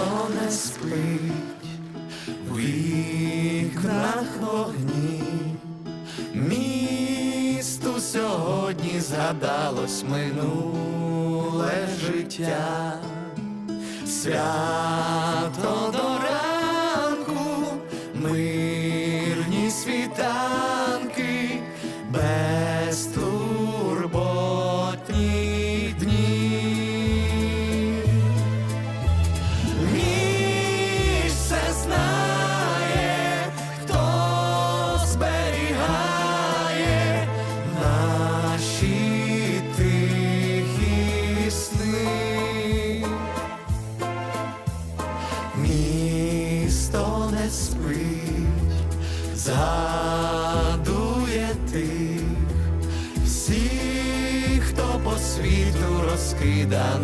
Місто не спить, в вікнах вогні, місту сьогодні згадалось минуле життя, свято Місто не спить, згадує тих всіх, хто по світу розкиданий.